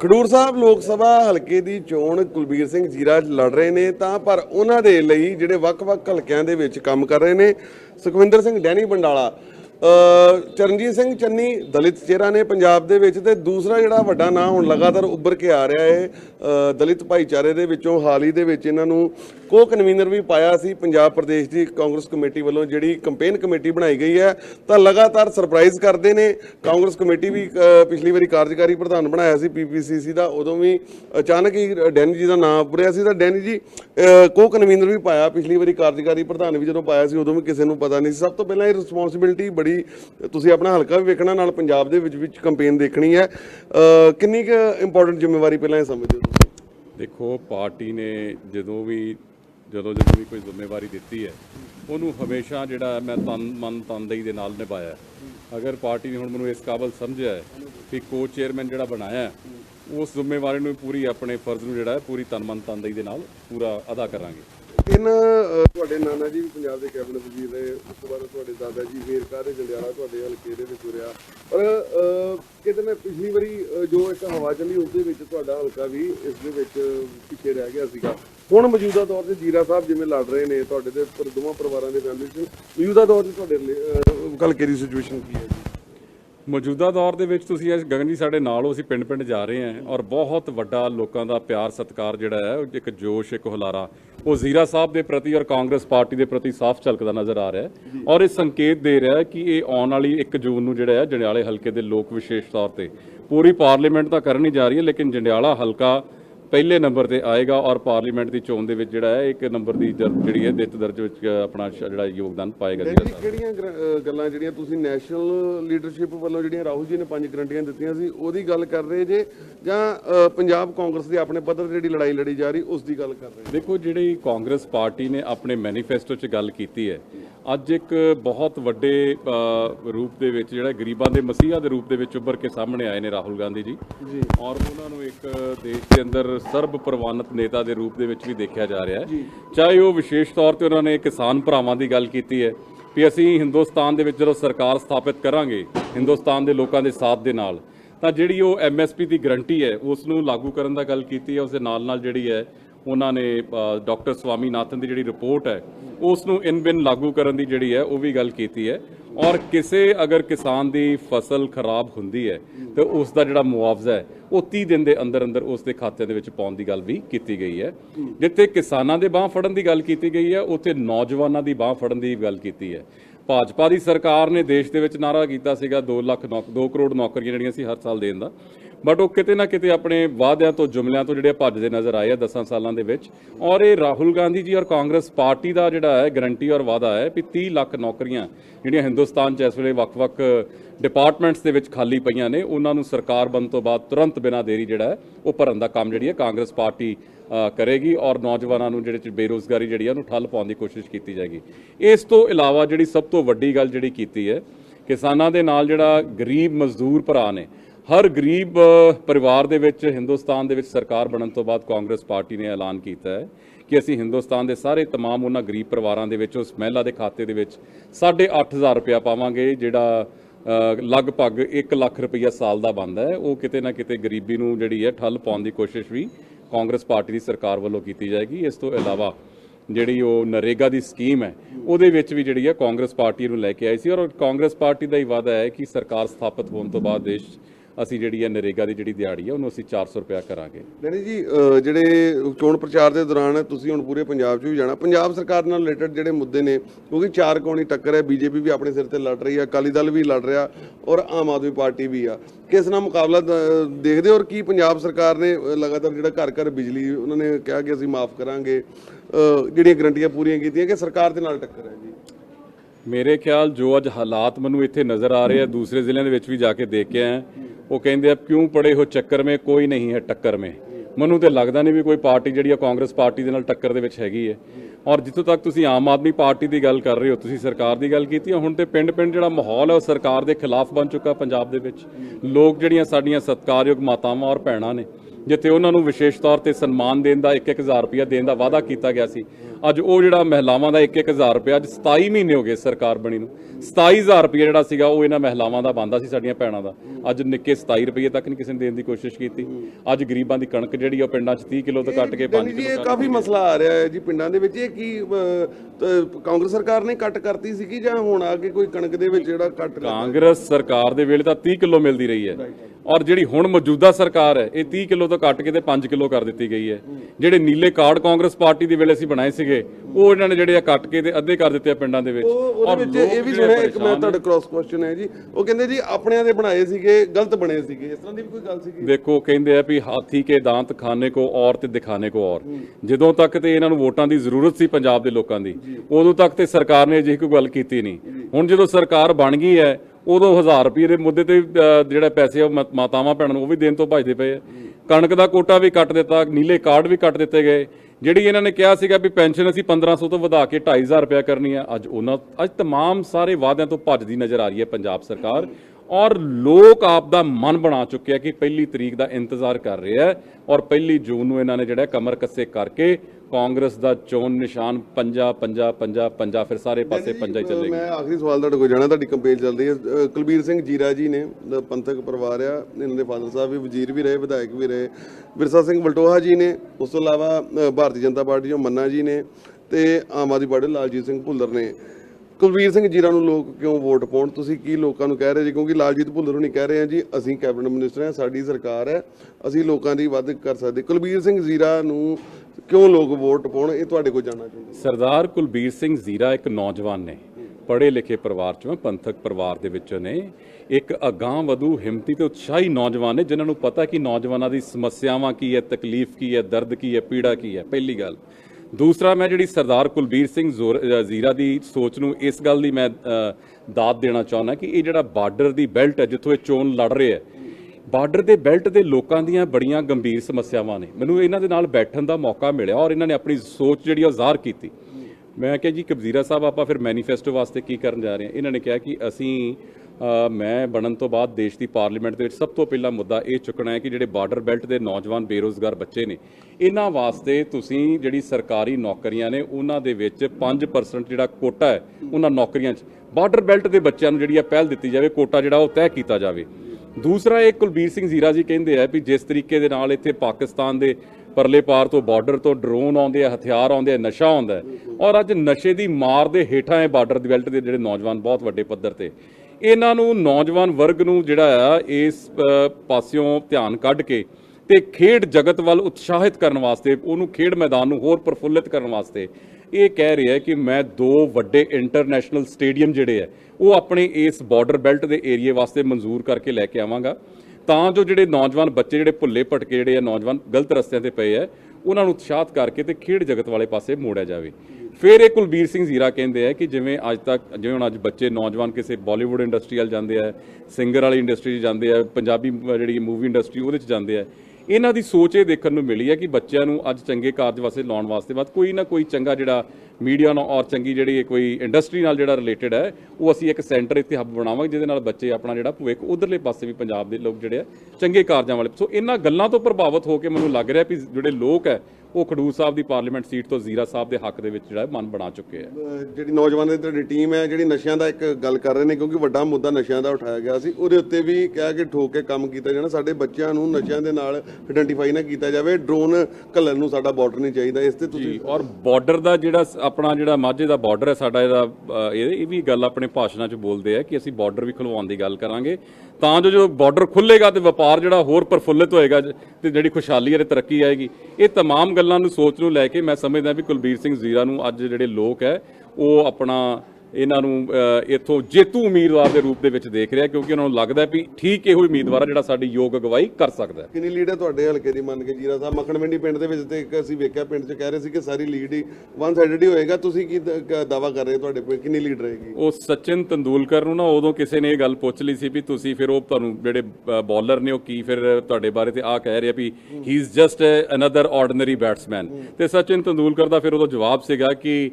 ਖਡੂਰ ਸਾਹਿਬ ਲੋਕ ਸਭਾ ਹਲਕੇ ਦੀ ਚੋਣ ਕੁਲਬੀਰ ਸਿੰਘ ਜੀਰਾ ਲੜ ਰਹੇ ਨੇ ਤਾਂ ਪਰ ਉਹਨਾਂ ਦੇ ਲਈ ਜਿਹੜੇ ਵੱਖ-ਵੱਖ ਹਲਕਿਆਂ ਦੇ ਵਿੱਚ ਕੰਮ ਕਰ ਰਹੇ ਨੇ, ਸੁਖਵਿੰਦਰ ਸਿੰਘ ਡੈਨੀ ਬੰਡਾਲਾ ਚਰਨਜੀਤ ਸਿੰਘ ਚੰਨੀ ਦਲਿਤ ਚਿਹਰਾ ਨੇ ਪੰਜਾਬ ਦੇ ਵਿੱਚ ਤੇ ਦੂਸਰਾ ਜਿਹੜਾ ਵੱਡਾ ਨਾਂ ਹੁਣ ਲਗਾਤਾਰ ਉੱਭਰ ਕੇ ਆ ਰਿਹਾ ਹੈ ਦਲਿਤ ਭਾਈਚਾਰੇ ਦੇ ਵਿੱਚੋਂ ਹਾਲ ਹੀ ਦੇ ਵਿੱਚ ਇਹਨਾਂ ਨੂੰ ਕੋ ਕਨਵੀਨਰ ਵੀ ਪਾਇਆ ਸੀ ਪੰਜਾਬ ਪ੍ਰਦੇਸ਼ ਦੀ ਕਾਂਗਰਸ ਕਮੇਟੀ ਵੱਲੋਂ ਜਿਹੜੀ ਕੰਪੇਨ ਕਮੇਟੀ ਬਣਾਈ ਗਈ ਹੈ ਤਾਂ ਲਗਾਤਾਰ ਸਰਪ੍ਰਾਈਜ਼ ਕਰਦੇ ਨੇ। ਕਾਂਗਰਸ ਕਮੇਟੀ ਵੀ ਪਿਛਲੀ ਵਾਰੀ ਕਾਰਜਕਾਰੀ ਪ੍ਰਧਾਨ ਬਣਾਇਆ ਸੀ ਪੀਪੀਸੀਸੀ ਦਾ ਉਦੋਂ ਵੀ ਅਚਾਨਕ ਹੀ ਡੈਨੀ ਜੀ ਦਾ ਨਾਮ ਉੱਭਰਿਆ ਸੀ। ਤਾਂ ਡੈਨੀ ਜੀ ਅ, ਕੋ ਕਨਵੀਨਰ ਵੀ ਪਾਇਆ ਪਿਛਲੀ ਵਾਰੀ ਕਾਰਜਕਾਰੀ ਪ੍ਰਧਾਨ ਵੀ ਜਦੋਂ ਪਾਇਆ ਸੀ ਉਦੋਂ ਵੀ ਕਿਸੇ ਨੂੰ ਪਤਾ ਨਹੀਂ ਸੀ। ਸਭ ਤੋਂ ਪਹਿਲਾਂ ਇਹ ਰਿਸਪੌਂਸਿਬਿਲਟੀ ਬੜੀ ਤੁਸੀਂ ਆਪਣਾ ਹਲਕਾ ਵੀ ਵੇਖਣਾ, ਨਾਲ ਪੰਜਾਬ ਦੇ ਵਿੱਚ ਵਿੱਚ ਕੰਪੇਨ ਦੇਖਣੀ ਹੈ। ਕਿੰਨੀ ਕੁ ਇੰਪੋਰਟੈਂਟ ਜ਼ਿੰਮੇਵਾਰੀ ਪਹਿਲਾਂ ਇਹ ਸਮਝਦੇ ਹੋ ਤੁਸੀਂ? ਦੇਖੋ, ਪਾਰਟੀ ਨੇ ਜਦੋਂ ਵੀ, ਜਦੋਂ ਜਦੋਂ ਵੀ ਕੋਈ ਜ਼ਿੰਮੇਵਾਰੀ ਦਿੱਤੀ ਹੈ, ਉਹਨੂੰ ਹਮੇਸ਼ਾ ਜਿਹੜਾ ਮੈਂ ਤਨ, ਮਨ ਤਨਦੇਹੀ ਦੇ ਨਾਲ ਨਿਭਾਇਆ। ਅਗਰ ਪਾਰਟੀ ਨੇ ਹੁਣ ਮੈਨੂੰ ਇਸ ਕਾਬਲ ਸਮਝਿਆ ਹੈ ਕਿ ਕੋ ਚੇਅਰਮੈਨ ਜਿਹੜਾ ਬਣਾਇਆ ਉਸ ਜ਼ਿੰਮੇਵਾਰੀ ਨੂੰ ਪੂਰੀ ਆਪਣੇ ਫਰਜ਼ ਨੂੰ ਜਿਹੜਾ ਹੈ, ਪੂਰੀ ਤਨ, ਮਨ ਤਨਦੇਹੀ ਦੇ ਨਾਲ ਪੂਰਾ ਅਦਾ ਕਰਾਂਗੇ। ਤਿੰਨ ਤੁਹਾਡੇ ਨਾਨਾ ਜੀ ਵੀ ਪੰਜਾਬ ਦੇ ਕੈਬਨਿਟ ਵਜ਼ੀਰ ਰਹੇ, ਉਸ ਤੋਂ ਬਾਅਦ ਤੁਹਾਡੇ ਦਾਦਾ ਜੀ ਵੇਰਕਾ ਦੇ ਜੰਡਿਆਲਾ ਤੁਹਾਡੇ ਹਲਕੇ ਦੇ ਵਿੱਚ ਰਿਹਾ ਪਰ ਕਿਤੇ ਨਾ ਪਿਛਲੀ ਵਾਰੀ ਜੋ ਇੱਕ ਹਵਾ ਚੱਲੀ, ਉਸ ਦੇ ਵਿੱਚ ਤੁਹਾਡਾ ਹਲਕਾ ਵੀ ਇਸ ਦੇ ਵਿੱਚ ਪਿੱਛੇ ਰਹਿ ਗਿਆ ਸੀਗਾ। ਹੁਣ ਮੌਜੂਦਾ ਤੌਰ ਤੇ ਜੀਰਾ ਸਾਹਿਬ ਜਿਵੇਂ ਲੜ ਰਹੇ ਨੇ, ਤੁਹਾਡੇ ਦੇ ਪਰ ਦੋਵਾਂ ਪਰਿਵਾਰਾਂ ਦੇ ਫੈਮਿਲੀ ਚ ਮੌਜੂਦਾ ਤੌਰ ਤੇ ਤੁਹਾਡੇ ਹਲਕੇ ਦੀ ਸਿਚੁਏਸ਼ਨ ਕੀ ਹੈ ਜੀ? ਮੌਜੂਦਾ ਦੌਰ ਦੇ ਵਿੱਚ ਤੁਸੀਂ ਅੱਜ ਗਗਨ ਜੀ ਸਾਡੇ ਨਾਲ ਹੋ, ਅਸੀਂ ਪਿੰਡ-ਪਿੰਡ ਜਾ ਰਹੇ ਹਾਂ ਔਰ ਬਹੁਤ ਵੱਡਾ ਲੋਕਾਂ ਦਾ ਪਿਆਰ ਸਤਿਕਾਰ ਜਿਹੜਾ ਹੈ ਇੱਕ ਜੋਸ਼, ਇੱਕ ਹੁਲਾਰਾ। ਉਹ ਜ਼ੀਰਾ ਸਾਹਿਬ ਦੇ ਪ੍ਰਤੀ ਔਰ ਕਾਂਗਰਸ ਪਾਰਟੀ ਦੇ ਪ੍ਰਤੀ ਸਾਫ਼ ਝਲਕਦਾ ਨਜ਼ਰ ਆ ਰਿਹਾ ਹੈ ਔਰ ਇਹ ਸੰਕੇਤ ਦੇ ਰਿਹਾ ਹੈ ਕਿ ਇਹ ਆਉਣ ਵਾਲੀ 1 ਜੂਨ ਨੂੰ ਜਿਹੜਾ ਹੈ ਜੰਡਿਆਲੇ ਹਲਕੇ ਦੇ ਲੋਕ ਵਿਸ਼ੇਸ਼ ਤੌਰ ਤੇ ਪੂਰੀ ਪਾਰਲੀਮੈਂਟ ਤਾਂ ਕਰਨ ਹੀ ਜਾ ਰਹੀ ਹੈ ਲੇਕਿਨ ਜੰਡਿਆਲਾ ਹਲਕਾ ਪਹਿਲੇ ਨੰਬਰ ਤੇ ਆਏਗਾ ਔਰ ਪਾਰਲੀਮੈਂਟ ਦੀ ਚੋਣ ਦੇ ਵਿੱਚ ਜਿਹੜਾ ਹੈ ਇੱਕ ਨੰਬਰ ਦੀ ਜਿਹੜੀ ਹੈ ਦਿੱਤ ਦਰਜ ਵਿੱਚ ਆਪਣਾ ਜਿਹੜਾ ਯੋਗਦਾਨ ਪਾਏਗਾ ਜੀ। ਕਿਹੜੀਆਂ ਗੱਲਾਂ ਜਿਹੜੀਆਂ ਤੁਸੀਂ ਨੈਸ਼ਨਲ ਲੀਡਰਸ਼ਿਪ ਵੱਲੋਂ ਜਿਹੜੀਆਂ ਰਾਹੁਲ ਜੀ ਨੇ ਪੰਜ ਗਰੰਟੀਆਂ ਦਿੱਤੀਆਂ ਸੀ ਉਹਦੀ ਗੱਲ ਕਰ ਰਹੇ ਜੇ? ਜਾਂ ਪੰਜਾਬ ਕਾਂਗਰਸ ਦੇ ਆਪਣੇ ਪੱਧਰ ਤੇ ਜਿਹੜੀ ਲੜਾਈ ਲੜੀ ਜਾ ਰਹੀ ਉਸ ਦੀ ਗੱਲ ਕਰ ਰਹੇ ਦੇਖੋ ਜਿਹੜੀ ਕਾਂਗਰਸ ਪਾਰਟੀ ਨੇ ਆਪਣੇ ਮੈਨੀਫੈਸਟੋ 'ਚ ਗੱਲ ਕੀਤੀ ਹੈ ਅੱਜ ਇੱਕ ਬਹੁਤ ਵੱਡੇ ਰੂਪ ਦੇ ਵਿੱਚ ਜਿਹੜਾ ਗਰੀਬਾਂ ਦੇ ਮਸੀਹਾ ਦੇ ਰੂਪ ਦੇ ਵਿੱਚ ਉੱਭਰ ਕੇ ਸਾਹਮਣੇ ਆਏ ਨੇ ਰਾਹੁਲ ਗਾਂਧੀ ਜੀ। ਜੀ। ਔਰ ਉਹਨਾਂ ਨੂੰ ਇੱਕ ਦੇਸ਼ ਦੇ ਅੰਦਰ ਸਰਬ ਪ੍ਰਵਾਨਿਤ ਨੇਤਾ ਦੇ ਰੂਪ ਦੇ ਵਿੱਚ ਵੀ ਦੇਖਿਆ ਜਾ ਰਿਹਾ ਹੈ। ਚਾਹੇ ਉਹ ਵਿਸ਼ੇਸ਼ ਤੌਰ ਤੇ ਉਹਨਾਂ ਨੇ ਕਿਸਾਨ ਭਰਾਵਾਂ ਦੀ ਗੱਲ ਕੀਤੀ ਹੈ ਵੀ ਅਸੀਂ ਹਿੰਦੁਸਤਾਨ ਦੇ ਵਿੱਚ ਜਦੋਂ ਸਰਕਾਰ ਸਥਾਪਿਤ ਕਰਾਂਗੇ ਹਿੰਦੁਸਤਾਨ ਦੇ ਲੋਕਾਂ ਦੇ ਸਾਥ ਦੇ ਨਾਲ ਤਾਂ ਜਿਹੜੀ ਉਹ ਐਮਐਸਪੀ ਦੀ ਗਰੰਟੀ ਹੈ ਉਸ ਨੂੰ ਲਾਗੂ ਕਰਨ ਦਾ ਗੱਲ ਕੀਤੀ ਹੈ ਉਸ ਦੇ ਨਾਲ ਨਾਲ ਜਿਹੜੀ ਹੈ ਉਹਨਾਂ ਨੇ ਅ, ਡਾਕਟਰ ਸਵਾਮੀਨਾਥਨ ਦੀ ਜਿਹੜੀ ਰਿਪੋਰਟ ਹੈ ਉਸ ਨੂੰ ਇਨ ਬਿਨ ਲਾਗੂ ਕਰਨ ਦੀ ਜਿਹੜੀ ਹੈ ਉਹ ਵੀ ਗੱਲ ਕੀਤੀ ਹੈ। ਔਰ ਕਿਸੇ ਅਗਰ ਕਿਸਾਨ ਦੀ ਫਸਲ ਖਰਾਬ ਹੁੰਦੀ ਹੈ ਤੇ ਉਸ ਦਾ ਜਿਹੜਾ ਮੁਆਵਜ਼ਾ ਹੈ ਉਹ 30 ਦਿਨ ਦੇ ਅੰਦਰ ਅੰਦਰ ਉਸ ਦੇ ਖਾਤੇ ਦੇ ਵਿੱਚ ਪਾਉਣ ਦੀ ਗੱਲ ਵੀ ਕੀਤੀ ਗਈ ਹੈ। ਜਿੱਥੇ ਕਿਸਾਨਾਂ ਦੇ ਬਾਹ ਫੜਨ ਦੀ ਗੱਲ ਕੀਤੀ ਗਈ ਹੈ ਉੱਥੇ ਨੌਜਵਾਨਾਂ ਦੀ ਬਾਹ ਫੜਨ ਦੀ ਗੱਲ ਕੀਤੀ ਹੈ। ਭਾਜਪਾ ਦੀ ਸਰਕਾਰ ਨੇ ਦੇਸ਼ ਦੇ ਵਿੱਚ ਨਾਰਾ ਕੀਤਾ ਸੀਗਾ 2 ਲੱਖ 2 ਕਰੋੜ ਨੌਕਰੀਆਂ ਜਿਹੜੀਆਂ ਸੀ ਹਰ ਸਾਲ ਦੇਣ ਦਾ। ਬਟ ਉਹ ਕਿਤੇ ਨਾ ਕਿਤੇ ਆਪਣੇ ਵਾਅਦਿਆਂ ਤੋਂ, ਜੁਮਲਿਆਂ ਤੋਂ ਜਿਹੜੇ ਭੱਜਦੇ ਨਜ਼ਰ ਆਏ ਆ 10 ਸਾਲਾਂ ਦੇ ਵਿੱਚ। ਔਰ ਇਹ ਰਾਹੁਲ ਗਾਂਧੀ ਜੀ ਔਰ ਕਾਂਗਰਸ ਪਾਰਟੀ ਦਾ ਜਿਹੜਾ ਹੈ, ਗਰੰਟੀ ਔਰ ਵਾਅਦਾ ਹੈ ਵੀ 30 ਲੱਖ ਨੌਕਰੀਆਂ ਜਿਹੜੀਆਂ ਹਿੰਦੁਸਤਾਨ 'ਚ ਇਸ ਵੇਲੇ ਵੱਖ-ਵੱਖ ਡਿਪਾਰਟਮੈਂਟਸ ਦੇ ਵਿੱਚ ਖਾਲੀ ਪਈਆਂ ਨੇ ਉਹਨਾਂ ਨੂੰ ਸਰਕਾਰ ਬਣਨ ਤੋਂ ਬਾਅਦ ਤੁਰੰਤ ਬਿਨਾਂ ਦੇਰੀ ਜਿਹੜਾ ਹੈ ਉਹ ਭਰਨ ਦਾ ਕੰਮ ਜਿਹੜੀ ਹੈ ਕਾਂਗਰਸ ਪਾਰਟੀ ਅ, ਕਰੇਗੀ ਔਰ ਨੌਜਵਾਨਾਂ ਨੂੰ ਜਿਹੜੇ ਚ ਬੇਰੋਜ਼ਗਾਰੀ ਜਿਹੜੀ ਹੈ ਉਹਨੂੰ ਠੱਲ ਪਾਉਣ ਦੀ ਕੋਸ਼ਿਸ਼ ਕੀਤੀ ਜਾਏਗੀ ਇਸ ਤੋਂ ਇਲਾਵਾ ਜਿਹੜੀ ਸਭ ਤੋਂ ਵੱਡੀ ਗੱਲ ਜਿਹੜੀ ਕੀਤੀ ਹੈ ਕਿਸਾਨਾਂ ਦੇ ਨਾਲ ਜਿਹੜਾ ਗਰੀਬ ਮਜ਼ਦੂਰ ਭਰਾ ਨੇ ਹਰ ਗਰੀਬ ਅ, ਪਰਿਵਾਰ ਦੇ ਵਿੱਚ ਹਿੰਦੁਸਤਾਨ ਦੇ ਵਿੱਚ ਸਰਕਾਰ ਬਣਨ ਤੋਂ ਬਾਅਦ ਕਾਂਗਰਸ ਪਾਰਟੀ ਨੇ ਐਲਾਨ ਕੀਤਾ ਹੈ ਕਿ ਅਸੀਂ ਹਿੰਦੁਸਤਾਨ ਦੇ ਸਾਰੇ तमाम ਉਹਨਾਂ ਗਰੀਬ ਪਰਿਵਾਰਾਂ ਦੇ ਵਿੱਚ ਉਸ ਮਹਿਲਾ ਦੇ ਖਾਤੇ ਦੇ ਵਿੱਚ 8500 ਰੁਪਇਆ ਪਾਵਾਂਗੇ ਜਿਹੜਾ ਅ, ਲਗਭਗ 1 ਲੱਖ ਰੁਪਈਆ ਸਾਲ ਦਾ ਬਣਦਾ ਹੈ। ਉਹ ਕਿਤੇ ਨਾ ਕਿਤੇ ਗਰੀਬੀ ਨੂੰ ਜਿਹੜੀ ਹੈ ਠੱਲ ਪਾਉਣ ਦੀ ਕੋਸ਼ਿਸ਼ ਵੀ ਕਾਂਗਰਸ ਪਾਰਟੀ ਦੀ ਸਰਕਾਰ ਵੱਲੋਂ ਕੀਤੀ ਜਾਏਗੀ। ਇਸ ਤੋਂ ਇਲਾਵਾ ਜਿਹੜੀ ਉਹ ਨਰੇਗਾ ਦੀ ਸਕੀਮ ਹੈ, ਉਹਦੇ ਵਿੱਚ ਵੀ ਜਿਹੜੀ ਹੈ ਕਾਂਗਰਸ ਪਾਰਟੀ ਨੂੰ ਲੈ ਕੇ ਆਈ ਸੀ। ਔਰ ਕਾਂਗਰਸ ਪਾਰਟੀ ਦਾ ਹੀ ਵਾਅਦਾ ਹੈ ਕਿ ਸਰਕਾਰ ਸਥਾਪਿਤ ਹੋਣ ਤੋਂ ਬਾਅਦ ਦੇਸ਼ ਅਸੀਂ ਜਿਹੜੀ ਹੈ ਨਰੇਗਾ ਦੀ ਜਿਹੜੀ ਦਿਹਾੜੀ ਹੈ ਉਹਨੂੰ ਅਸੀਂ 400 ਰੁਪਇਆ ਕਰਾਂਗੇ। ਡੈਨੀ ਜੀ ਜਿਹੜੇ ਚੋਣ ਪ੍ਰਚਾਰ ਦੇ ਦੌਰਾਨ ਤੁਸੀਂ ਹੁਣ ਪੂਰੇ ਪੰਜਾਬ 'ਚ ਵੀ ਜਾਣਾ ਪੰਜਾਬ ਸਰਕਾਰ ਨਾਲ ਰਿਲੇਟਡ ਜਿਹੜੇ ਮੁੱਦੇ ਨੇ ਕਿਉਂਕਿ ਚਾਰ ਕੋਣੀ ਟੱਕਰ ਹੈ ਬੀਜੇਪੀ ਵੀ ਆਪਣੇ ਸਿਰ ਤੇ ਲੜ ਰਹੀ ਹੈ ਅਕਾਲੀ ਦਲ ਵੀ ਲੜ ਰਿਹਾ ਔਰ ਆਮ ਆਦਮੀ ਪਾਰਟੀ ਵੀ ਆ। ਕਿਸ ਨਾਲ ਮੁਕਾਬਲਾ ਦੇਖਦੇ ਹੋ ਔਰ ਕੀ ਪੰਜਾਬ ਸਰਕਾਰ ਨੇ ਲਗਾਤਾਰ ਜਿਹੜਾ ਘਰ ਘਰ ਬਿਜਲੀ ਉਹਨਾਂ ਨੇ ਕਿਹਾ ਕਿ ਅਸੀਂ ਮਾਫ ਕਰਾਂਗੇ ਜਿਹੜੀਆਂ ਗਰੰਟੀਆਂ ਪੂਰੀਆਂ ਕੀਤੀਆਂ ਕਿ ਸਰਕਾਰ ਦੇ ਨਾਲ ਟੱਕਰ ਹੈ ਜੀ। ਮੇਰੇ ਖਿਆਲ ਜੋ ਅੱਜ ਹਾਲਾਤ ਮੈਨੂੰ ਇੱਥੇ ਨਜ਼ਰ ਆ ਰਹੇ ਆ ਦੂਸਰੇ ਜ਼ਿਲ੍ਹਿਆਂ ਦੇ ਵਿੱਚ ਵੀ ਜਾ ਕੇ ਦੇਖ ਕੇ ਆਇਆ ਉਹ ਕਹਿੰਦੇ ਆ, ਕਿਉਂ ਪੜੇ ਹੋ ਚੱਕਰ ਮੇ? ਕੋਈ ਨਹੀਂ ਹੈ ਟੱਕਰ ਮੇ। ਮੈਨੂੰ ਤੇ ਲੱਗਦਾ ਨਹੀਂ ਵੀ ਕੋਈ ਪਾਰਟੀ ਜਿਹੜੀ ਆ ਕਾਂਗਰਸ ਪਾਰਟੀ ਦੇ ਨਾਲ ਟੱਕਰ ਦੇ ਵਿੱਚ ਹੈਗੀ ਹੈ। ਔਰ ਜਿੱਥੋਂ ਤੱਕ ਤੁਸੀਂ ਆਮ ਆਦਮੀ ਪਾਰਟੀ ਦੀ ਗੱਲ ਕਰ ਰਹੇ ਹੋ, ਤੁਸੀਂ ਸਰਕਾਰ ਦੀ ਗੱਲ ਕੀਤੀ ਹੁਣ ਤੇ ਪਿੰਡ-ਪਿੰਡ ਜਿਹੜਾ ਮਾਹੌਲ ਹੈ ਉਹ ਸਰਕਾਰ ਦੇ ਖਿਲਾਫ ਬਣ ਚੁੱਕਾ ਪੰਜਾਬ ਦੇ ਵਿੱਚ। ਲੋਕ ਜਿਹੜੀਆਂ ਸਾਡੀਆਂ ਸਤਿਕਾਰਯੋਗ ਮਾਤਾਵਾਂ ਔਰ ਭੈਣਾਂ ਨੇ, ਜਿੱਥੇ ਉਹਨਾਂ ਨੂੰ ਵਿਸ਼ੇਸ਼ ਤੌਰ ਤੇ ਸਨਮਾਨ ਦੇਣ ਦਾ 1-1000 ਰੁਪਇਆ ਦੇਣ ਦਾ ਵਾਅਦਾ ਕੀਤਾ ਗਿਆ ਸੀ ਅੱਜ ਉਹ ਜਿਹੜਾ ਮਹਿਲਾਵਾਂ ਦਾ 1-1000 ਰੁਪਇਆ ਅੱਜ 27 ਮਹੀਨੇ ਹੋ ਗਏ ਸਰਕਾਰ ਬਣੀ ਨੂੰ। 27000 ਰੁਪਇਆ ਜਿਹੜਾ ਸੀਗਾ ਉਹ ਇਹਨਾਂ ਮਹਿਲਾਵਾਂ ਦਾ ਬੰਦਾ ਸੀ ਸਾਡੀਆਂ ਭੈਣਾਂ ਦਾ। ਅੱਜ ਨਿੱਕੇ 27 ਰੁਪਏ ਤੱਕ ਨਹੀਂ ਕਿਸੇ ਨੇ ਦੇਣ ਦੀ ਕੋਸ਼ਿਸ਼ ਕੀਤੀ। ਅੱਜ ਗਰੀਬਾਂ ਦੀ ਕਣਕ ਜਿਹੜੀ ਉਹ ਪਿੰਡਾਂ 'ਚ 30 ਕਿਲੋ ਤੋਂ ਕੱਟ ਕੇ 5 ਡੈਨੀ ਜੀ ਇਹ ਕਾਫੀ ਮਸਲਾ ਆ ਰਿਹਾ ਹੈ ਜੀ ਪਿੰਡਾਂ ਦੇ ਵਿੱਚ। ਇਹ ਕੀ ਕਾਂਗਰਸ ਸਰਕਾਰ ਨੇ ਕੱਟ ਕਰਤੀ ਸੀਗੀ ਜਾਂ ਹੁਣ ਆ ਕੇ ਕੋਈ ਕਣਕ ਦੇ ਵਿੱਚ ਜਿਹੜਾ ਕੱਟ ਕਾਂਗਰਸ ਸਰਕਾਰ ਦੇ ਵੇਲੇ ਤਾਂ 30 ਕਿਲੋ ਮਿਲਦੀ ਰਹੀ ਹੈ। ਔਰ ਜਿਹੜੀ ਹੁਣ ਮੌਜੂਦਾ ਸਰਕਾਰ ਹੈ ਇਹ 30 ਕਿਲੋ ਤੋਂ ਕੱਟ ਕੇ ਤੇ 5 ਕਿਲੋ ਕਰ ਦਿੱਤੀ ਗਈ ਹੈ। ਜਿਹੜੇ ਨੀਲੇ ਕਾਰਡ ਕਾਂਗਰਸ ਪਾਰਟੀ ਦੇ ਵੇਲੇ ਅਸੀਂ ਬਣਾਏ ਸੀਗੇ ਉਹ ਇਹਨਾਂ ਨੇ ਜਿਹੜੇ ਆ ਕੱਟ ਕੇ ਤੇ ਅੱਧੇ ਕਰ ਦਿੱਤੇ ਆ ਪਿੰਡਾਂ ਦੇ ਵਿੱਚ। ਉਹ ਉਹਦੇ ਵਿੱਚ ਇਹ ਵੀ ਜਿਹੜੇ ਸੁਣਿਆ ਇੱਕ ਮੈਂ ਤੁਹਾਡਾ ਕ੍ਰਾਸ ਕੁਐਸਚਨ ਹੈ ਜੀ। ਉਹ ਕਹਿੰਦੇ ਜੀ ਆਪਣਿਆਂ ਦੇ ਬਣਾਏ ਸੀਗੇ ਗਲਤ ਬਣੇ ਸੀਗੇ। ਇਸ ਤਰ੍ਹਾਂ ਦੀ ਵੀ ਕੋਈ ਗੱਲ ਸੀਗੀ? ਦੇਖੋ ਕਹਿੰਦੇ ਆ ਵੀ ਹਾਥੀ ਕੇ ਦਾੰਤ ਖਾਣੇ ਕੋ ਔਰ ਤੇ ਦਿਖਾਣੇ ਕੋ ਔਰ। ਜਦੋਂ ਤੱਕ ਤੇ ਇਹਨਾਂ ਨੂੰ ਵੋਟਾਂ ਦੀ ਜ਼ਰੂਰਤ ਸੀ ਪੰਜਾਬ ਦੇ ਲੋਕਾਂ ਦੀ ਉਦੋਂ ਤੱਕ ਤੇ ਸਰਕਾਰ ਨੇ ਅਜਿਹੀ ਕੋਈ ਗੱਲ ਕੀਤੀ ਨਹੀਂ। ਹੁਣ ਜਦੋਂ ਸਰਕਾਰ ਬਣ ਗਈ ਹੈ ਉਦੋਂ 1000 ਰੁਪਏ ਦੇ ਮੁੱਦੇ ਤੇ ਜਿਹੜਾ ਪੈਸੇ ਉਹ ਮਾਤਾਵਾਂ ਭੈਣਾਂ ਨੂੰ ਉਹ ਵੀ ਦੇਣ ਤੋਂ ਭੱਜਦੇ ਪਏ ਆ। ਕਣਕ ਦਾ ਕੋਟਾ ਵੀ ਕੱਟ ਦਿੱਤਾ ਨੀਲੇ ਕਾਰਡ ਵੀ ਕੱਟ ਦਿੱਤੇ ਗਏ। ਜਿਹੜੀ ਇਹਨਾਂ ਨੇ ਕਿਹਾ ਸੀਗਾ ਵੀ ਪੈਨਸ਼ਨ ਅਸੀਂ 1500 ਤੋਂ ਵਧਾ ਕੇ 2500 ਰੁਪਏ ਕਰਨੀ ਆ ਅੱਜ ਉਹਨਾਂ ਅੱਜ तमाम ਸਾਰੇ ਵਾਅਦਿਆਂ ਤੋਂ ਭੱਜਦੀ ਨਜ਼ਰ ਆ ਰਹੀ ਹੈ ਪੰਜਾਬ ਸਰਕਾਰ ਔਰ ਲੋਕ ਆਪ ਦਾ ਮਨ ਬਣਾ ਚੁੱਕਿਆ ਕਿ ਪਹਿਲੀ ਤਰੀਕ ਦਾ ਇੰਤਜ਼ਾਰ ਕਰ ਰਿਹਾ ਹੈ ਔਰ ਪਹਿਲੀ ਜੂਨ ਨੂੰ ਇਹਨਾਂ ਨੇ ਜਿਹੜਾ ਕਮਰ ਕੱਸੇ ਕਰਕੇ ਕਾਂਗਰਸ ਦਾ ਚੋਣ ਨਿਸ਼ਾਨ ਪੰਜਾ ਪੰਜਾ ਪੰਜਾ ਪੰਜਾ ਫਿਰ ਸਾਰੇ ਪਾਸੇ ਪੰਜਾ ਹੀ ਚੱਲੇਗਾ। ਮੈਂ ਆਖਰੀ ਸਵਾਲ ਤੁਹਾਡੇ ਕੋਲ ਜਾਣਾ ਤੁਹਾਡੀ ਕੰਪੇਨ ਚੱਲਦੀ ਹੈ। ਕੁਲਬੀਰ ਸਿੰਘ ਜੀਰਾ ਜੀ ਨੇ ਪੰਥਕ ਪਰਿਵਾਰ ਆ ਇਹਨਾਂ ਦੇ ਫਾਦਰ ਸਾਹਿਬ ਵੀ ਵਜ਼ੀਰ ਵੀ ਰਹੇ ਵਿਧਾਇਕ ਵੀ ਰਹੇ। ਵਿਰਸਾ ਸਿੰਘ ਬਲਟੋਹਾ ਜੀ ਨੇ ਉਸ ਤੋਂ ਇਲਾਵਾ ਭਾਰਤੀ ਜਨਤਾ ਪਾਰਟੀ ਜੋ ਮੰਨਾ ਜੀ ਨੇ ਤੇ ਆਮ ਆਦਮੀ ਪਾਰਟੀ ਲਾਲਜੀਤ ਸਿੰਘ ਭੁੱਲਰ ਨੇ। ਕੁਲਬੀਰ ਸਿੰਘ ਜੀਰਾ ਨੂੰ ਲੋਕ ਕਿਉਂ ਵੋਟ ਪਾਉਣ? ਤੁਸੀਂ ਕੀ ਲੋਕਾਂ ਨੂੰ ਕਹਿ ਰਹੇ ਜੀ? ਕਿਉਂਕਿ ਲਾਲਜੀਤ ਭੁੱਲਰ ਹੁਣੀ ਕਹਿ ਰਹੇ ਆ ਜੀ ਅਸੀਂ ਕੈਬਨਿਟ ਮਿਨਿਸਟਰ ਹਾਂ ਸਾਡੀ ਸਰਕਾਰ ਹੈ ਅਸੀਂ ਲੋਕਾਂ ਦੀ ਵੱਧ ਕਰ ਸਕਦੇ। ਕੁਲਬੀਰ ਸਿੰਘ ਜੀਰਾ ਨੂੰ ਕਿਉਂ ਲੋਕ ਵੋਟ ਪਾਉਣ? ਇਹ ਤੁਹਾਡੇ ਕੋਲ ਜਾਣਨਾ ਚਾਹੁੰਦੇ ਸਰਦਾਰ ਕੁਲਬੀਰ ਸਿੰਘ ਜ਼ੀਰਾ ਇੱਕ ਨੌਜਵਾਨ ਨੇ ਪੜ੍ਹੇ ਲਿਖੇ ਪਰਿਵਾਰ ਚੋਂ ਪੰਥਕ ਪਰਿਵਾਰ ਦੇ ਵਿੱਚੋਂ ਨੇ। ਇੱਕ ਅਗਾਂਹ ਵਧੂ ਹਿੰਮਤੀ ਤੇ ਉਤਸ਼ਾਹੀ ਨੌਜਵਾਨ ਨੇ ਜਿਨ੍ਹਾਂ ਨੂੰ ਪਤਾ ਕਿ ਨੌਜਵਾਨਾਂ ਦੀ ਸਮੱਸਿਆਵਾਂ ਕੀ ਹੈ ਤਕਲੀਫ ਕੀ ਹੈ ਦਰਦ ਕੀ ਹੈ ਪੀੜਾ ਕੀ ਹੈ ਪਹਿਲੀ ਗੱਲ। ਦੂਸਰਾ ਮੈਂ ਜਿਹੜੀ ਸਰਦਾਰ ਕੁਲਬੀਰ ਸਿੰਘ ਜ਼ੋਰ- ਜ਼ੀਰਾ ਦੀ ਸੋਚ ਨੂੰ ਇਸ ਗੱਲ ਦੀ ਮੈਂ ਅ, ਦਾਤ ਦੇਣਾ ਚਾਹੁੰਦਾ ਕਿ ਇਹ ਜਿਹੜਾ ਬਾਰਡਰ ਦੀ ਬੈਲਟ ਹੈ ਜਿੱਥੋਂ ਇਹ ਚੋਣ ਲੜ ਰਹੇ ਹੈ ਬਾਰਡਰ ਦੇ ਬੈਲਟ ਦੇ ਲੋਕਾਂ ਦੀਆਂ ਬੜੀਆਂ ਗੰਭੀਰ ਸਮੱਸਿਆਵਾਂ ਨੇ। ਮੈਨੂੰ ਇਹਨਾਂ ਦੇ ਨਾਲ ਬੈਠਣ ਦਾ ਮੌਕਾ ਮਿਲਿਆ ਔਰ ਇਹਨਾਂ ਨੇ ਆਪਣੀ ਸੋਚ ਜਿਹੜੀ ਉਹ ਜ਼ਾਹਰ ਕੀਤੀ। ਮੈਂ ਕਿਹਾ ਜੀ, ਕਬਜ਼ੀਰਾ ਸਾਹਿਬ, ਆਪਾਂ ਫਿਰ ਮੈਨੀਫੈਸਟੋ ਵਾਸਤੇ ਕੀ ਕਰਨ ਜਾ ਰਹੇ ਹਾਂ? ਇਹਨਾਂ ਨੇ ਕਿਹਾ ਕਿ ਅਸੀਂ ਮੈਂ ਬਣਨ ਤੋਂ ਬਾਅਦ ਦੇਸ਼ ਦੀ ਪਾਰਲੀਮੈਂਟ ਦੇ ਵਿੱਚ ਸਭ ਤੋਂ ਪਹਿਲਾ ਮੁੱਦਾ ਇਹ ਚੁੱਕਣਾ ਹੈ ਕਿ ਜਿਹੜੇ ਬਾਰਡਰ ਬੈਲਟ ਦੇ ਨੌਜਵਾਨ ਬੇਰੋਜ਼ਗਾਰ ਬੱਚੇ ਨੇ, ਇਹਨਾਂ ਵਾਸਤੇ ਤੁਸੀਂ ਜਿਹੜੀ ਸਰਕਾਰੀ ਨੌਕਰੀਆਂ ਨੇ, ਉਹਨਾਂ ਦੇ ਵਿੱਚ 5% ਜਿਹੜਾ ਕੋਟਾ ਹੈ, ਉਹਨਾਂ ਨੌਕਰੀਆਂ 'ਚ। ਬਾਰਡਰ ਬੈਲਟ ਦੇ ਬੱਚਿਆਂ ਨੂੰ ਜਿਹੜੀ ਆ ਪਹਿਲ ਦਿੱਤੀ ਜਾਵੇ, ਕੋਟਾ ਜਿਹੜਾ ਉਹ ਤੈਅ ਕੀਤਾ ਜਾਵੇ। ਦੂਸਰਾ ਇਹ ਕੁਲਬੀਰ ਸਿੰਘ ਜ਼ੀਰਾ ਜੀ ਕਹਿੰਦੇ ਆ ਵੀ ਜਿਸ ਤਰੀਕੇ ਦੇ ਨਾਲ ਇੱਥੇ ਪਾਕਿਸਤਾਨ ਦੇ ਪਰਲੇ ਪਾਰ ਤੋਂ ਬਾਰਡਰ ਤੋਂ ਡਰੋਨ ਆਉਂਦੇ ਆ, ਹਥਿਆਰ ਆਉਂਦੇ ਆ, ਨਸ਼ਾ ਆਉਂਦਾ ਔਰ ਅੱਜ ਨਸ਼ੇ ਦੀ ਮਾਰ ਦੇ ਹੇਠਾਂ ਹੈ ਬਾਰਡਰ ਦੀ ਬੈਲਟ ਦੇ ਜਿਹੜੇ ਨੌਜਵਾਨ ਬਹੁਤ ਵੱਡੇ ਪੱਧਰ ਤੇ। ਇਹਨਾਂ ਨੂੰ ਨੌਜਵਾਨ ਵਰਗ ਨੂੰ ਜਿਹੜਾ ਆ, ਇਸ ਪਾਸਿਓਂ ਧਿਆਨ ਕੱਢ ਕੇ ਤੇ ਖੇਡ ਜਗਤ ਵੱਲ ਉਤਸ਼ਾਹਿਤ ਕਰਨ ਵਾਸਤੇ, ਉਹਨੂੰ ਖੇਡ ਮੈਦਾਨ ਨੂੰ ਹੋਰ ਪ੍ਰਫੁੱਲਿਤ ਕਰਨ ਵਾਸਤੇ ਇਹ ਕਹਿ ਰਿਹਾ ਕਿ ਮੈਂ ਦੋ ਵੱਡੇ ਇੰਟਰਨੈਸ਼ਨਲ ਸਟੇਡੀਅਮ ਜਿਹੜੇ ਆ ਉਹ ਆਪਣੇ ਇਸ ਬਾਰਡਰ ਬੈਲਟ ਦੇ ਏਰੀਏ ਵਾਸਤੇ ਮਨਜ਼ੂਰ ਕਰਕੇ ਲੈ ਕੇ ਆਵਾਂਗਾ। ਤਾਂ ਜੋ ਜਿਹੜੇ ਨੌਜਵਾਨ ਬੱਚੇ ਜਿਹੜੇ ਭੁੱਲੇ ਭਟਕੇ ਜਿਹੜੇ ਆ, ਨੌਜਵਾਨ ਗਲਤ ਰਸਤਿਆਂ ਤੇ ਪਏ ਆ ਉਹਨਾਂ ਨੂੰ ਉਤਸ਼ਾਹਤ ਕਰਕੇ ਤੇ ਖੇਡ ਜਗਤ ਵਾਲੇ ਪਾਸੇ ਮੋੜਿਆ ਜਾਵੇ। ਫਿਰ ਇਹ ਕੁਲਬੀਰ ਸਿੰਘ ਜ਼ੀਰਾ ਕਹਿੰਦੇ ਆ ਕਿ ਜਿਵੇਂ ਅੱਜ ਤੱਕ, ਜਿਵੇਂ ਹੁਣ ਅੱਜ ਬੱਚੇ, ਨੌਜਵਾਨ ਕਿਸੇ ਬਾਲੀਵੁੱਡ ਇੰਡਸਟਰੀ ਵੱਲ ਜਾਂਦੇ ਆ ਸਿੰਗਰ ਵਾਲੀ ਇੰਡਸਟਰੀ 'ਚ ਜਾਂਦੇ ਆ ਪੰਜਾਬੀ ਜਿਹੜੀ ਮੂਵੀ ਇੰਡਸਟਰੀ ਉਹਦੇ 'ਚ ਜਾਂਦੇ ਆ ਇਹਨਾਂ ਦੀ ਸੋਚ ਇਹ ਦੇਖਣ ਨੂੰ ਮਿਲੀ ਹੈ ਕਿ ਬੱਚਿਆਂ ਨੂੰ ਅੱਜ ਚੰਗੇ ਕਾਰਜ ਵਾਸਤੇ ਲਾਉਣ ਵਾਸਤੇ ਬਾਅਦ ਕੋਈ ਨਾ ਕੋਈ ਚੰਗਾ ਜਿਹੜਾ ਮੀਡੀਆ ਨਾਲ ਔਰ ਚੰਗੀ ਜਿਹੜੀ ਕੋਈ ਇੰਡਸਟਰੀ ਨਾਲ ਜਿਹੜਾ ਰਿਲੇਟਡ ਹੈ, ਉਹ ਅਸੀਂ ਇੱਕ ਸੈਂਟਰ ਇੱਥੇ ਹੱਬ ਬਣਾਵਾਂਗੇ ਜਿਹਦੇ ਨਾਲ ਬੱਚੇ ਆਪਣਾ ਜਿਹੜਾ ਭਵਿੱਖ ਉਧਰਲੇ ਪਾਸੇ ਵੀ ਪੰਜਾਬ ਦੇ ਲੋਕ ਜਿਹੜੇ ਆ ਚੰਗੇ ਕਾਰਜਾਂ ਵਾਲੇ ਸੋ ਇਹਨਾਂ ਗੱਲਾਂ ਤੋਂ ਪ੍ਰਭਾਵਿਤ ਹੋ ਕੇ ਮੈਨੂੰ ਲੱਗ ਰਿਹਾ ਵੀ ਜਿਹੜੇ ਲੋਕ ਹੈ ਉਹ ਖਡੂਰ ਸਾਹਿਬ ਦੀ ਪਾਰਲੀਮੈਂਟ ਸੀਟ ਤੋਂ ਜ਼ੀਰਾ ਸਾਹਿਬ ਦੇ ਹੱਕ ਦੇ ਵਿੱਚ ਜਿਹੜਾ ਮਨ ਬਣਾ ਚੁੱਕੇ ਆ। ਜਿਹੜੀ ਨੌਜਵਾਨਾਂ ਦੀ ਤੁਹਾਡੀ ਟੀਮ ਹੈ ਜਿਹੜੀ ਨਸ਼ਿਆਂ ਦਾ ਇੱਕ ਗੱਲ ਕਰ ਰਹੇ ਨੇ ਕਿਉਂਕਿ ਵੱਡਾ ਮੁੱਦਾ ਨਸ਼ਿਆਂ ਦਾ ਉਠਾਇਆ ਗਿਆ ਸੀ ਉਹਦੇ ਉੱਤੇ ਵੀ ਕਿਹਾ ਕਿ ਠੋਕ ਕੇ ਕੰਮ ਕੀਤਾ ਜਾਣਾ ਸਾਡੇ ਬੱਚਿਆਂ ਨੂੰ ਨਸ਼ਿਆਂ ਦੇ ਨਾਲ ਆਇਡੈਂਟੀਫਾਈ ਨਾ ਕੀਤਾ ਜਾਵੇ ਡਰੋਨ ਘੱਲਣ ਨੂੰ ਸਾਡਾ ਬਾਰਡਰ ਨਹੀਂ ਚਾਹੀਦਾ ਇਸ ਤੇ ਤੁਸੀਂ ਔਰ ਬਾਰਡਰ ਦਾ ਜਿਹੜਾ ਆਪਣਾ ਜਿਹੜਾ ਮਾਝੇ ਦਾ ਬਾਰਡਰ ਹੈ ਸਾਡਾ ਇਹਦਾ ਇਹ ਵੀ ਗੱਲ ਆਪਣੇ ਭਾਸ਼ਣਾਂ 'ਚ ਬੋਲਦੇ ਆ ਕਿ ਅਸੀਂ ਬਾਰਡਰ ਵੀ ਖੁਲਵਾਉਣ ਦੀ ਗੱਲ ਕਰਾਂਗੇ। ਤਾਂ ਜੋ ਜੋ ਬਾਰਡਰ ਖੁੱਲੇਗਾ ਤੇ ਵਪਾਰ ਜਿਹੜਾ ਹੋਰ ਪ੍ਰਫੁੱਲਿਤ ਹੋਏਗਾ ਜ- ਤੇ ਜਿਹੜੀ ਖੁਸ਼ਹਾਲੀ ਅਤੇ ਤਰੱਕੀ ਆਏਗੀ ਇਹ तमाम ਗੱਲਾਂ ਨੂੰ ਸੋਚ ਨੂੰ ਲੈ ਕੇ ਮੈਂ ਸਮਝਦਾ ਵੀ ਕੁਲਬੀਰ ਸਿੰਘ ਜ਼ੀਰਾ ਨੂੰ ਅੱਜ ਜਿਹੜੇ ਲੋਕ ਹੈ ਉਹ ਆਪਣਾ ਇਹਨਾਂ ਨੂੰ ਇੱਥੋਂ ਜੇਤੂ ਉਮੀਦਵਾਰ ਦੇ ਰੂਪ ਦੇ ਵਿੱਚ ਦੇਖ ਰਿਹਾ ਕਿਉਂਕਿ ਉਹਨਾਂ ਨੂੰ ਲੱਗਦਾ ਵੀ ਠੀਕ ਇਹੋ ਉਮੀਦਵਾਰ ਜਿਹੜਾ ਸਾਡੀ ਯੋਗ ਅਗਵਾਈ ਕਰ ਸਕਦਾ ਹੈ। ਕਿੰਨੀ ਲੀਡ ਹੈ ਤੁਹਾਡੇ ਹਲਕੇ ਦੀ ਮੰਨ ਕੇ ਜੀਰਾ ਸਾਹਿਬ? ਮੱਖਣ ਮੰਡੀ ਪਿੰਡ ਦੇ ਵਿੱਚ ਤੇ ਇੱਕ ਅਸੀਂ ਵੇਖਿਆ ਪਿੰਡ 'ਚ ਕਹਿ ਰਹੇ ਸੀ ਕਿ ਸਾਰੀ ਲੀਡ ਹੀ ਵਨ ਸਾਈਡਡ ਹੀ ਹੋਏਗਾ। ਤੁਸੀਂ ਕੀ ਦਾਵਾ ਕਰ ਰਹੇ ਹੋ ਤੁਹਾਡੇ ਕੋਲ? ਕਿੰਨੀ ਲੀਡ ਰਹੇਗੀ? ਉਹ ਸਚਿਨ ਤੰਦੂਲਕਰ ਨੂੰ ਨਾ ਉਦੋਂ ਕਿਸੇ ਨੇ ਇਹ ਗੱਲ ਪੁੱਛ ਲਈ ਸੀ ਵੀ ਤੁਸੀਂ ਫਿਰ ਉਹ ਤੁਹਾਨੂੰ ਜਿਹੜੇ ਬੋਲਰ ਨੇ ਉਹ ਕੀ ਫਿਰ ਤੁਹਾਡੇ ਬਾਰੇ ਤੇ ਆ ਕਹਿ ਰਿਹਾ ਵੀ he is just another ordinary batsman ਤੇ ਸਚਿਨ ਤੰਦੂਲਕਰ ਦਾ ਫਿਰ ਉਦੋਂ ਜਵਾਬ ਸੀਗਾ ਕਿ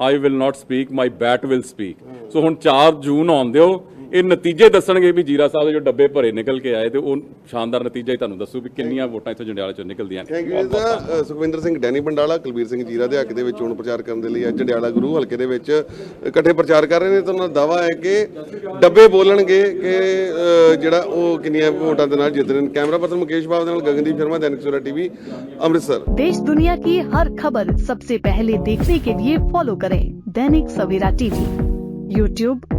I will not speak my bat will speak so ਹੁਣ 4 ਜੂਨ ਆਉਂਦੇ ਹੋ ਇਹ ਨਤੀਜੇ ਦੱਸਣਗੇ ਵੀ ਜੀਰਾ ਸਾਹਿਬ ਦੇ ਜੋ ਡੱਬੇ ਭਰੇ ਨਿਕਲ ਕੇ ਆਏ ਤੇ ਉਹ ਸ਼ਾਨਦਾਰ ਨਤੀਜਾ ਹੀ ਤੁਹਾਨੂੰ ਦੱਸੂ ਵੀ ਕਿੰਨੀਆਂ ਵੋਟਾਂ ਇੱਥੋਂ ਜੰਡਿਆਲੇ ਚੋਂ ਨਿਕਲਦੀਆਂ ਨੇ ਥੈਂਕ ਯੂ ਜੀ ਸੁਖਵਿੰਦਰ ਸਿੰਘ ਡੈਨੀ ਬੰਡਾਲਾ ਕੁਲਬੀਰ ਸਿੰਘ ਜੀਰਾ ਦੇ ਹੱਕ ਦੇ ਵਿੱਚ ਚੋਣ ਪ੍ਰਚਾਰ ਕਰਨ ਦੇ ਲਈ ਅੱਜ ਜੰਡਿਆਲਾ ਗੁਰੂ ਹਲਕੇ ਦੇ ਵਿੱਚ ਇਕੱਠੇ ਪ੍ਰਚਾਰ ਕਰ ਰਹੇ ਨੇ ਤਾਂ ਉਹਨਾਂ ਦਾ ਦਾਵਾ ਹੈ ਕਿ ਡੱਬੇ ਬੋਲਣਗੇ ਕਿ ਅ, ਜਿਹੜਾ ਉਹ ਕਿੰਨੀਆਂ ਵੋਟਾਂ ਦੇ ਨਾਲ ਜਿੱਤ ਰਹੇ ਨੇ ਕੈਮਰਾ ਪਰਸਨ ਮੁਕੇਸ਼ ਬਾਬ ਦੇ ਨਾਲ ਗਗਨਦੀਪ ਸ਼ਰਮਾ ਦੈਨਿਕ ਸਵੇਰਾ ਟੀਵੀ ਅੰਮ੍ਰਿਤਸਰ देश दुनिया की हर खबर सबसे पहले देखने के लिए फॉलो करें दैनिक सवेरा टीवी यूट्यूब